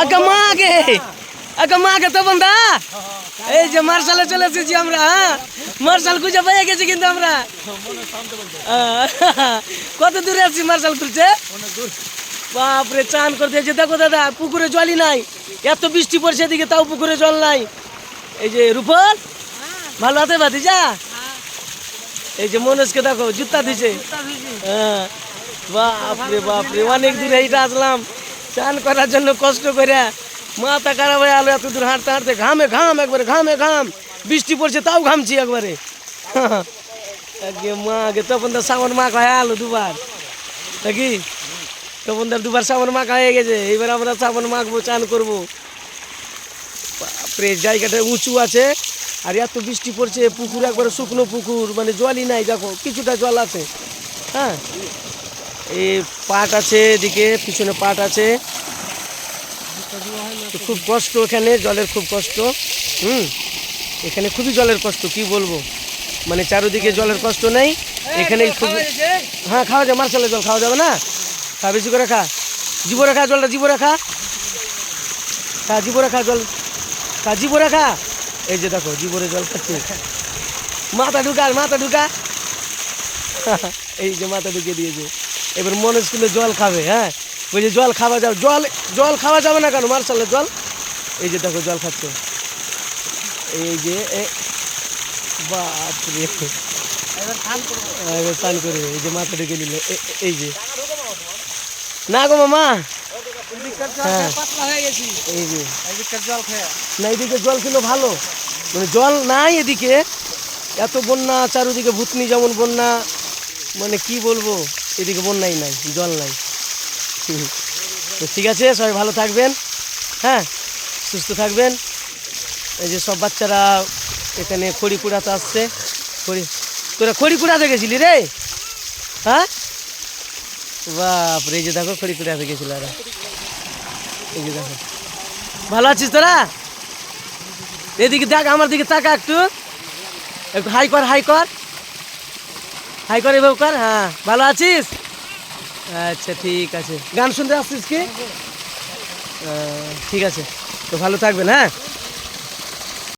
আগে মা আগে। আগে মা আগে তো বন্ধা। এই যে মার্শালে চলে এসেছি আমরা হ্যাঁ? মার্শাল খুঁজে পেয়ে গেছি কিন্তু আমরা। কত দূরে আছি মার্শাল খুঁজছে বাপরে চান করে দিয়েছে দেখো দাদা পুকুরে জলই নাই। এত বৃষ্টি পড়ছে এদিকে তাও পুকুরে জল নাই। এই যে রূপল ভালো আছে ভাতিজা? এই যে মনোজকে দেখো জুতা দিছে। হ্যাঁ। বাপরে বাপরে অনেক দূরে এইটা আসলাম। চান করার জন্য কষ্ট করে মাথা খারাপ হয়ে আলো এত দূর হাঁটতে হাঁটতে ঘামে, ঘাম একবারে, ঘামে, ঘাম। বৃষ্টি পড়ছে, তাও ঘামছি একবারে। মা, আগে তখন তো সাবন মা খায় আলো দুবার। নাকি? তখন তো দুবার সাবন মাখা হয়ে গেছে এবার আমরা সাবন মাখবো, চান করব। বাপরে, জায়গাটা উঁচু আছে, আর এত বৃষ্টি পড়ছে, পুকুর একবারে শুকনো পুকুর মানে জলই নাই, দেখো, কিছুটা জল আছে। হ্যাঁ? এই পাট আছে এদিকে পিছনে পাট আছে। খুব কষ্ট এখানে জলের খুব কষ্ট। হুম? এখানে খুবই জলের কষ্ট কি বলব? মানে চারোদিকে জলের কষ্ট নেই। এখানে খুব হ্যাঁ খাওয়া যাবে মার্শালের জল খাওয়া যাবে না? খা বেশি করে খা। জীব রাখা জলটা জীব রাখা খা জীব রাখা জল। খা জীব রেখা এই যে দেখো জীবরে জল খাচ্ছে। মাথা ঢুকা মাথা ঢুকা। এই যে মাথা ঢুকিয়ে দিয়েছে। এবার মনে স্কুলে জল খাবে হ্যাঁ? বলছে জল খাওয়া যাবে, জল জল খাওয়া যাবে না কেন মার্শালের জল? এই যে দেখো জল খাচ্ছে। এই যে বাপরে। স্নান করবে, এই যে মাথা ঢুকে নিল এই যে। না গো মামা। হ্যাঁ। না, এদিকে জল ছিল ভালো। মানে জল নাই এদিকে। এত বন্যা, চারিদিকে ভূতনি যেমন বন্যা। মানে কি বলব? এদিকে বন্যাই নাই, জল নাই। তো ঠিক আছে, সবাই ভালো থাকবেন হ্যাঁ? সুস্থ থাকবেন। এই যে সব বাচ্চারা এখানে খড়ি কুড়াতে আসছে। খড়ি তোরা খড়ি কুড়াতে গেছিলি রে? হ্যাঁ? বাপরে, এই যে দেখো খড়ি কুড়াতে গেছিল এরা। এই যে দেখো। ভালো আছিস তোরা? এদিকে দেখ, আমার দিকে তাকা একটু। একটু হাই কর হাই কর। হাই করে বউকার হ্যাঁ ভালো আছিস? আচ্ছা ঠিক আছে। গান শুনতে আসছিস কি? আহ, ঠিক আছে। তো ভালো থাকবেন হ্যাঁ?